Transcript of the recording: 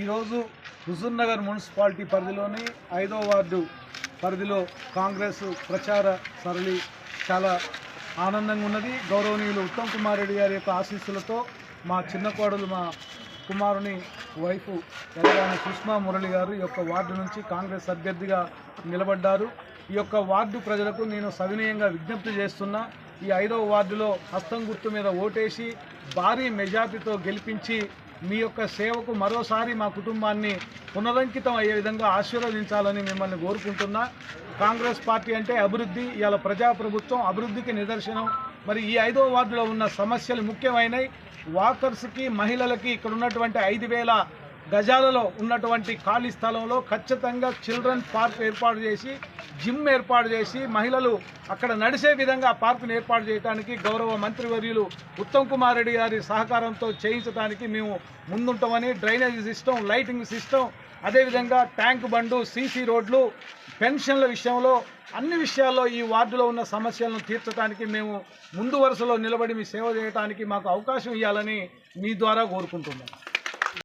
ఈరోజు హుజూర్నగర్ మున్సిపాలిటీ పరిధిలోని ఐదో వార్డు పరిధిలో కాంగ్రెస్ ప్రచార సరళి చాలా ఆనందంగా ఉన్నది. గౌరవనీయులు ఉత్తమ్ కుమార్ రెడ్డి గారి యొక్క ఆశీస్సులతో మా చిన్న కోడలు మా కుమారుని వైఫ్ ఎలాగైనా సుష్మా మురళి గారు ఈ యొక్క వార్డు నుంచి కాంగ్రెస్ అభ్యర్థిగా నిలబడ్డారు. ఈ యొక్క వార్డు ప్రజలకు నేను సవినయంగా విజ్ఞప్తి చేస్తున్నా. ఈ ఐదవ వార్డులో హస్తం గుర్తు మీద ఓటేసి భారీ మెజార్టీతో గెలిపించి మీ యొక్క సేవకు మరోసారి మా కుటుంబాన్ని పునరంకితం అయ్యే విధంగా ఆశీర్వదించాలని మిమ్మల్ని కోరుకుంటున్నా. కాంగ్రెస్ పార్టీ అంటే అభివృద్ధి ఇవాళ ప్రజాప్రభుత్వం అభివృద్ధికి నిదర్శనం. మరి ఈ ఐదో వార్డులో ఉన్న సమస్యలు ముఖ్యమైనవి వాకర్స్కి మహిళలకి ఇక్కడ ఉన్నటువంటి ఐదు వేల గజాలలో ఉన్నటువంటి ఖాళీ స్థలంలో ఖచ్చితంగా చిల్డ్రన్ పార్క్ ఏర్పాటు చేసి జిమ్ ఏర్పాటు చేసి మహిళలు అక్కడ నడిచే విధంగా పార్కును ఏర్పాటు చేయడానికి గౌరవ మంత్రివర్యులు ఉత్తమ్ కుమార్ రెడ్డి గారి సహకారంతో చేయించడానికి మేము ముందుంటామని డ్రైనేజ్ సిస్టమ్ లైటింగ్ సిస్టమ్ అదేవిధంగా ట్యాంక్ బండు సీసీ రోడ్లు పెన్షన్ల విషయంలో అన్ని విషయాల్లో ఈ వార్డులో ఉన్న సమస్యలను తీర్చడానికి మేము ముందు వరుసలో నిలబడి మీ సేవ చేయడానికి మాకు అవకాశం ఇవ్వాలని మీ ద్వారా కోరుకుంటున్నాం.